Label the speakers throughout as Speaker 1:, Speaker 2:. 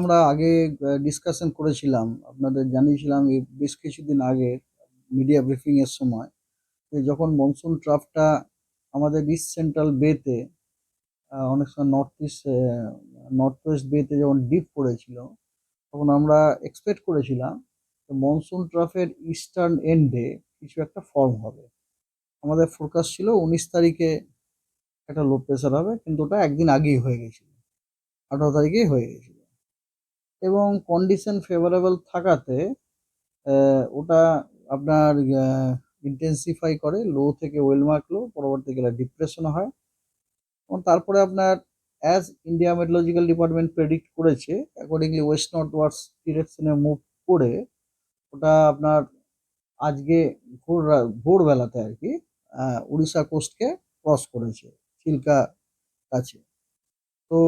Speaker 1: আমরা আগে ডিসকাশন করেছিলাম, আপনাদের জানিয়েছিলাম এই বেশ কিছুদিন আগে মিডিয়া ব্রিফিং এর সময়, যে যখন মনসুন ট্রাফটা আমাদের ইস্ট সেন্ট্রাল বেতে অনেক সময় নর্থ ইস্ট নর্থ ওয়েস্ট বেতে যখন ডিপ পড়েছিল, তখন আমরা এক্সপেক্ট করেছিলাম মনসুন ট্রাফের ইস্টার্ন এন্ডে কিছু একটা ফর্ম হবে। আমাদের ফোরকাস্ট ছিল উনিশ তারিখে একটা লো প্রেশার হবে, কিন্তু ওটা একদিন আগেই হয়ে গেছিল, আঠারো তারিখেই হয়ে গেছিল। এবং কন্ডিশন ফেভারেবল থাকাতে ওটা আপনার ইন্টেন্সিফাই করে লো থেকে ওয়েলমার্ক লো পরবর্তীকালে ডিপ্রেশন হয়। এবং তারপরে আপনার as India meteorological department predict করেছে অ্যাকর্ডিংলি ওয়েস্ট নর্থ ওয়ার্ডস ডিরেকশনে মুভ করে, ওটা আপনার আজকে ভোর ভোরবেলাতে আর কি উড়িষ্যা কোস্টকে ক্রস করেছে চিল্কা কাছে। তো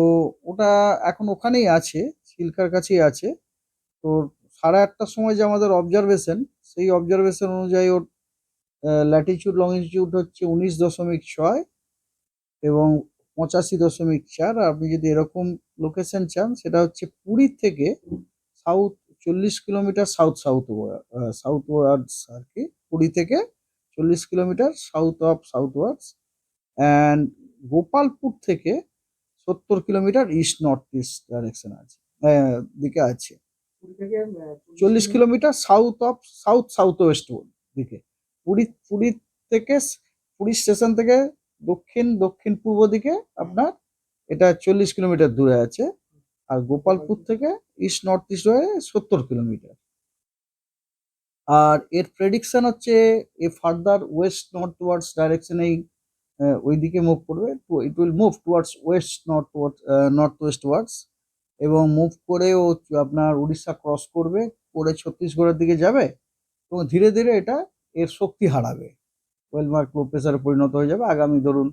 Speaker 1: ওটা এখন ওখানেই আছে চিল্কার কাছেই আছে। তো সাড়ে আটটার সময় যে আমাদের অবজারভেশন সেই অবজারভেশন অনুযায়ী ওর ল্যাটিচিউড লংজিটিউড হচ্ছে উনিশ দশমিক ছয় এবং পঁচাশি দশমিক চার। আপনি যদি এরকম লোকেশন চান, সেটা হচ্ছে পুরী থেকে সাউথ চল্লিশ কিলোমিটার সাউথ সাউথ সাউথ ওয়ার্ডস আর কি। পুরী থেকে চল্লিশ kilometre south of southwards and Gopalpur থেকে সত্তর kilometre east north east direction আছে। আহ, দিকে আছে। চল্লিশ kilometre south of south south west দিকে। পুরী পুরী থেকে পুরী স্টেশন থেকে দক্ষিণ দক্ষিণ পূর্ব দিকে আপনার এটা চল্লিশ কিলোমিটার দূরে আছে। আর গোপালপুর থেকে ইস্ট নর্থ ইস্ট হয়ে সত্তর কিলোমিটার। আর এর প্রেডিকশন হচ্ছে এ ফার্দার ওয়েস্ট নর্থ ওয়ার্ডস ডাইরেকশনেই ওইদিকে মুভ করবে it will move towards west north north westwards এবং মুভ করে ও আপনার উড়িষ্যা ক্রস করবে, করে ছত্তিশগড়ের দিকে যাবে, এবং ধীরে ধীরে এটা এর শক্তি হারাবে। ওয়েলমার্ক লো প্রেসারে পরিণত হয়ে যাবে, আগামী ধরুন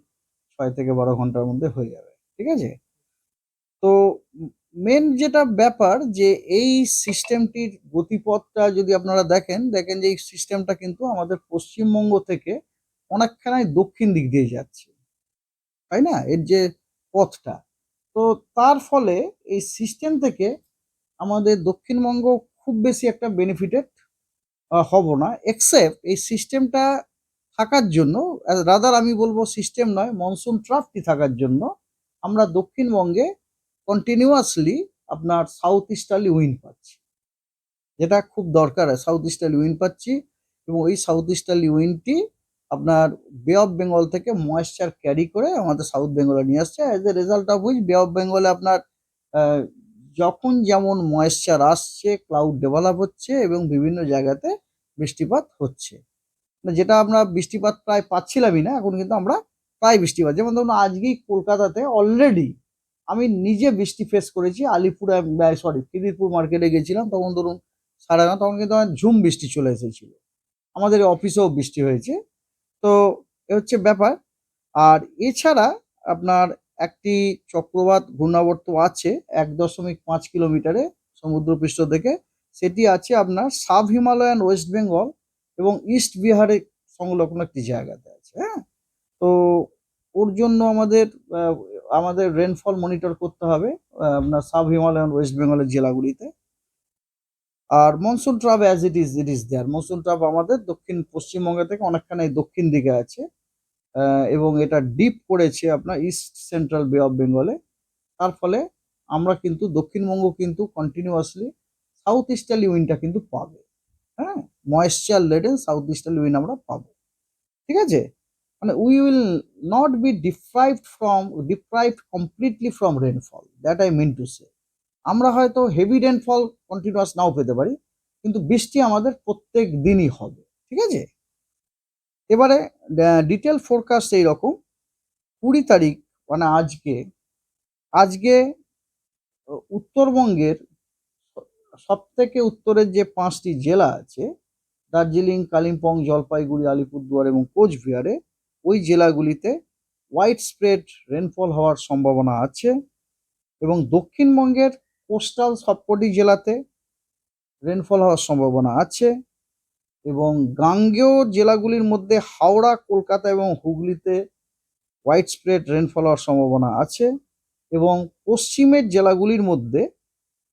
Speaker 1: ছয় থেকে বারো ঘণ্টার মধ্যে হয়ে যাবে, ঠিক আছে? তো মেন যেটা ব্যাপার যে এই সিস্টেমটির গতিপথটা যদি আপনারা দেখেন দেখেন যে এই সিস্টেমটা কিন্তু আমাদের পশ্চিমবঙ্গ থেকে অনেকখানি দক্ষিণ দিক দিয়ে যাচ্ছে, তাই না? এর যে পথটা। তো তার ফলে এই সিস্টেম থেকে আমাদের দক্ষিণবঙ্গ খুব বেশি একটা বেনিফিটেড হব না এক্সেপ্ট এই সিস্টেমটা থাকার জন্য রাদার আমি বলব সিস্টেম নয় মনসুন ট্রাফটি থাকার জন্য আমরা দক্ষিণবঙ্গে কন্টিনিউয়াসলি আপনার সাউথ ইস্টার্লি উইন পাচ্ছি। যেটা খুব দরকার হয় সাউথ ইস্টার্লি উইন পাচ্ছি এবং ওই সাউথ ইস্টার্লি উইনটি আপনার বে অফ বেঙ্গল থেকে ময়েশ্চার ক্যারি করে আমাদের সাউথ বেঙ্গলে নিয়ে আসছে। As a result of which bay of বেঙ্গলে আপনার যখন যেমন ময়েশ্চার আসছে ক্লাউড ডেভেলপ হচ্ছে এবং বিভিন্ন জায়গাতে বৃষ্টিপাত হচ্ছে। মানে যেটা আমরা বৃষ্টিপাত প্রায় পাচ্ছিলামই না, এখন কিন্তু আমরা প্রায় বৃষ্টিপাত। যেমন ধরুন, আজকেই কলকাতাতে অলরেডি আমি নিজে বৃষ্টি ফেস করেছি, আলিপুরে সরি খিদিরপুর মার্কেটে গেছিলাম, তখন ধরুন সাড়ে তখন কিন্তু আমার ঝুম বৃষ্টি চলে এসেছিল। আমাদের অফিসেও বৃষ্টি হয়েছে। তো এ হচ্ছে ব্যাপার। আর এছাড়া আপনার একটি চক্রবাত ঘূর্ণাবর্ত আছে এক দশমিক পাঁচ কিলোমিটারে সমুদ্রপৃষ্ঠ থেকে। সেটি আছে আপনার সাব হিমালয়ান ওয়েস্ট বেঙ্গল এবং ইস্ট বিহারে সংলগ্ন একটি জায়গাতে আছে হ্যাঁ? তো ওর জন্য আমাদের আমাদের রেনফল মনিটর করতে হবে আপনার সাব হিমালয়ান ওয়েস্ট বেঙ্গলের জেলাগুলিতে। আর monsoon trough as it is it is there monsoon trough আমাদের দক্ষিণ, পশ্চিমবঙ্গ থেকে অনেকখানি দক্ষিণ দিকে আছে এবং এটা ডিপ পড়েছে আপনার ইস্ট সেন্ট্রাল বে অফ বেঙ্গলে তার ফলে আমরা কিন্তু দক্ষিণবঙ্গ কিন্তু কন্টিনিউয়াসলি সাউথ ইস্টার্লি উইনটা কিন্তু পাবে। হ্যাঁ moisture laden south easterly wind আমরা পাবো। ঠিক আছে? মানে we will not be deprived from deprived completely from rainfall that I mean to say আমরা হয়তো হেভি রেনফল কন্টিনিউয়াস নাও পেতে পারি, কিন্তু বৃষ্টি আমাদের প্রত্যেক দিনই হবে, ঠিক আছে? এবারে ডিটেল ফোরকাস্ট এইরকম, কুড়ি তারিখ মানে আজকে আজকে উত্তরবঙ্গের সব থেকে উত্তরের যে পাঁচটি জেলা আছে, দার্জিলিং, কালিম্পং, জলপাইগুড়ি, আলিপুরদুয়ার এবং কোচবিহারে, ওই জেলাগুলিতে হোয়াইট স্প্রেড রেনফল হওয়ার সম্ভাবনা আছে এবং দক্ষিণবঙ্গের কোস্টাল সবকটি জেলাতে রেনফল হওয়ার সম্ভাবনা আছে এবং গাঙ্গেয় জেলাগুলির মধ্যে হাওড়া, কলকাতা এবং হুগলিতে হোয়াইট স্প্রেড রেনফল হওয়ার সম্ভাবনা আছে এবং পশ্চিমের জেলাগুলির মধ্যে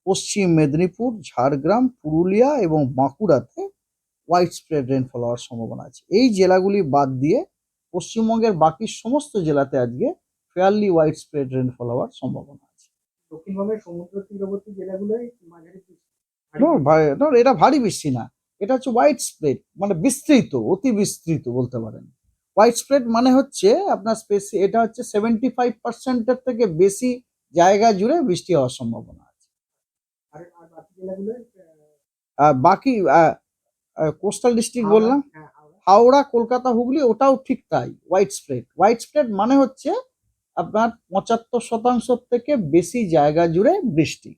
Speaker 1: পশ্চিম মেদিনীপুর, ঝাড়গ্রাম, পুরুলিয়া এবং বাঁকুড়াতে হোয়াইট স্প্রেড রেনফল হওয়ার সম্ভাবনা আছে। এই জেলাগুলি বাদ দিয়ে পশ্চিমবঙ্গের বাকি সমস্ত জেলাতে আজকে ফেয়ারলি হোয়াইট স্প্রেড রেনফল হওয়ার সম্ভাবনা
Speaker 2: দক্ষিণবঙ্গের সমুদ্র তীরবর্তী জেলাগুলোই মাঝারি
Speaker 1: এটা ভারী বৃষ্টি না। এটা হচ্ছে হোয়াইট স্প্রেড মানে বিস্তৃত অতি বিস্তৃত বলতে পারেন। হোয়াইট স্প্রেড মানে হচ্ছে আপনার স্পেসি এটা হচ্ছে সেভেন্টি ফাইভ পার্সেন্টের থেকে বেশি জায়গা জুড়ে বৃষ্টি হওয়ার সম্ভাবনা আছে।
Speaker 2: বাকি
Speaker 1: কোস্টাল ডিস্ট্রিক্ট বললাম
Speaker 2: হ্যাঁ হাওড়া।
Speaker 1: হাওড়া কলকাতা হুগলি ওটাও ঠিক তাই হোয়াইট স্প্রেড হোয়াইট স্প্রেড মানে হচ্ছে আপনার পঁচাত্তর শতাংশ থেকে বেশি জায়গা জুড়ে বৃষ্টি।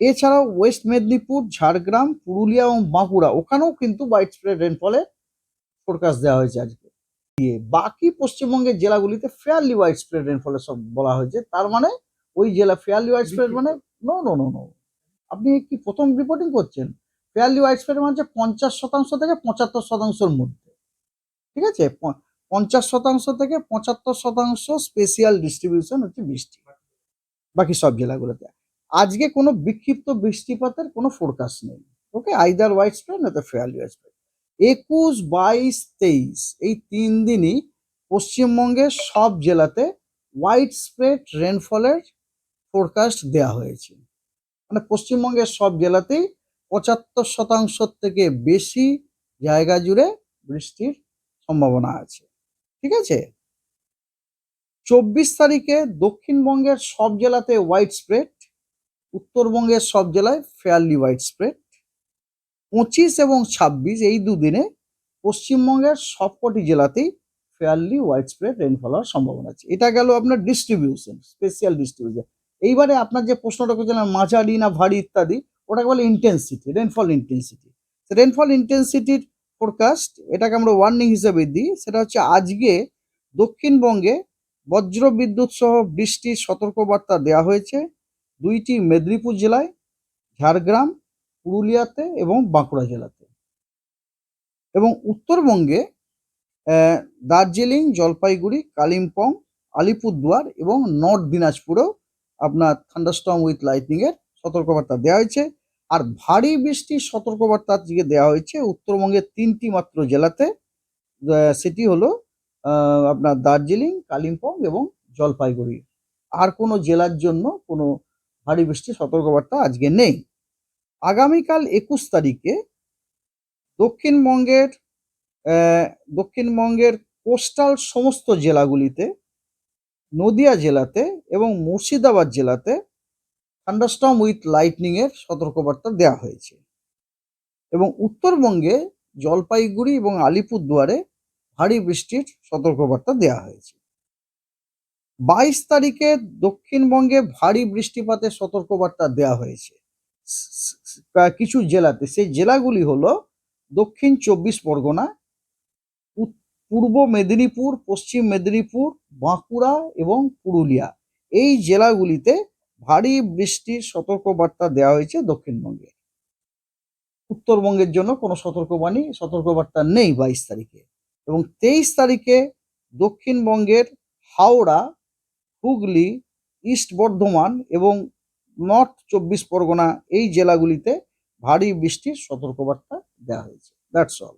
Speaker 1: এছাড়াও ওয়েস্ট মেদিনীপুর, ঝাড়গ্রাম, পুরুলিয়া এবং বাঁকুড়া, ওখানেও কিন্তু হোয়াইট স্প্রেড রেনফলে ফোরকাস্ট দেওয়া হয়েছে আজকে। দিয়ে বাকি পশ্চিমবঙ্গের জেলাগুলিতে ফেয়ারলি হোয়াইট স্প্রেড রেনফলের সব বলা হয়েছে। তার মানে ওই জেলা ফেয়ারলি হোয়াইট স্প্রেড মানে নো নো নো নো আপনি কি প্রথম রিপোর্টিং করছেন? ফেয়ারলি হোয়াইট স্প্রেড মানে হচ্ছে পঞ্চাশ শতাংশ থেকে পঁচাত্তর শতাংশের মধ্যে। ঠিক আছে? পঞ্চাশ শতাংশ থেকে পঁচাত্তর শতাংশ স্পেশিয়াল ডিস্ট্রিবিউশন হচ্ছে বৃষ্টি। বাকি সব জেলাগুলোতে। আজকে কোনো বিক্ষিপ্ত বৃষ্টিপাতের কোনো ফোরকাস্ট নেই। ওকে আইদার হোয়াইট স্প্রেড নয়তো ফেয়ারলি হোয়াইট স্প্রেড একুশ, বাইশ, তেইশ, এই তিন দিনই পশ্চিমবঙ্গের সব জেলাতে হোয়াইট স্প্রেড রেনফলের ফোরকাস্ট দেওয়া হয়েছে। মানে পশ্চিমবঙ্গের সব জেলাতেই পঁচাত্তর শতাংশ থেকে বেশি জায়গা জুড়ে বৃষ্টির সম্ভাবনা আছে। ঠিক আছে? চব্বিশ তারিখে দক্ষিণবঙ্গের সব জেলাতে হোয়াইট স্প্রেড উত্তরবঙ্গের সব জেলায় ফেয়ারলি হোয়াইট স্প্রেড পঁচিশ এবং ছাব্বিশ এই দুদিনে পশ্চিমবঙ্গের সবকটি জেলাতেই ফেয়ারলি হোয়াইট স্প্রেড রেনফল হওয়ার সম্ভাবনা আছে। এটা গেল আপনার ডিস্ট্রিবিউশন স্পেশিয়াল ডিস্ট্রিবিউশন এইবারে আপনার যে প্রশ্নটা করছিলেন মাঝারি না ভারী ইত্যাদি, ওটাকে বলে ইন্টেন্সিটি রেনফল ইন্টেন্সিটি রেনফল ইন্টেন্সিটির ফোরকাস্ট এটাকে আমরা ওয়ার্নিং হিসেবে দিই, সেটা হচ্ছে আজকে দক্ষিণবঙ্গে বজ্র বিদ্যুৎ সহ বৃষ্টির সতর্কবার্তা দেওয়া হয়েছে দুইটি মেদিনীপুর জেলায়, ঝাড়গ্রাম, পুরুলিয়াতে এবং বাঁকুড়া জেলাতে। এবং উত্তরবঙ্গে দার্জিলিং, জলপাইগুড়ি, কালিম্পং, আলিপুরদুয়ার এবং নর্থ দিনাজপুরেও আপনার থান্ডারস্টর্ম উইথ লাইটনিং এর সতর্কবার্তা দেওয়া হয়েছে। আর ভারী বৃষ্টির সতর্কবার্তা আজকে দেওয়া হয়েছে। উত্তরবঙ্গের তিনটি মাত্র জেলাতে সেটি হলো আপনার দার্জিলিং, কালিম্পং এবং জলপাইগুড়ি। আর কোনো জেলার জন্য কোনো ভারী বৃষ্টির সতর্কবার্তা আজকে নেই। আগামীকাল একুশ তারিখে দক্ষিণবঙ্গের দক্ষিণবঙ্গের কোস্টাল সমস্ত জেলাগুলিতে, নদিয়া জেলাতে এবং মুর্শিদাবাদ জেলাতে থান্ডারস্টর্ম উইথ লাইটনিং এর সতর্কবার্তা দেওয়া হয়েছে। এবং উত্তরবঙ্গে জলপাইগুড়ি এবং আলিপুরদুয়ারে ভারী বৃষ্টির সতর্কবার্তা দেওয়া হয়েছে। বাইশ তারিখে দক্ষিণবঙ্গে ভারী বৃষ্টিপাতের সতর্কবার্তা দেওয়া হয়েছে। কিছু জেলাতে। সেই জেলাগুলি হলো দক্ষিণ চব্বিশ পরগনা পূর্ব মেদিনীপুর, পশ্চিম মেদিনীপুর, বাঁকুড়া এবং পুরুলিয়া। এই জেলাগুলিতে ভারী বৃষ্টির সতর্কবার্তা দেওয়া হয়েছে দক্ষিণবঙ্গে। উত্তরবঙ্গের জন্য কোনো সতর্কবাণী, সতর্কবার্তা নেই বাইশ তারিখে এবং তেইশ তারিখে দক্ষিণবঙ্গের হাওড়া, হুগলি, ইস্ট বর্ধমান এবং নর্থ চব্বিশ পরগনা এই জেলাগুলিতে ভারী বৃষ্টির সতর্কবার্তা দেওয়া হয়েছে। That's all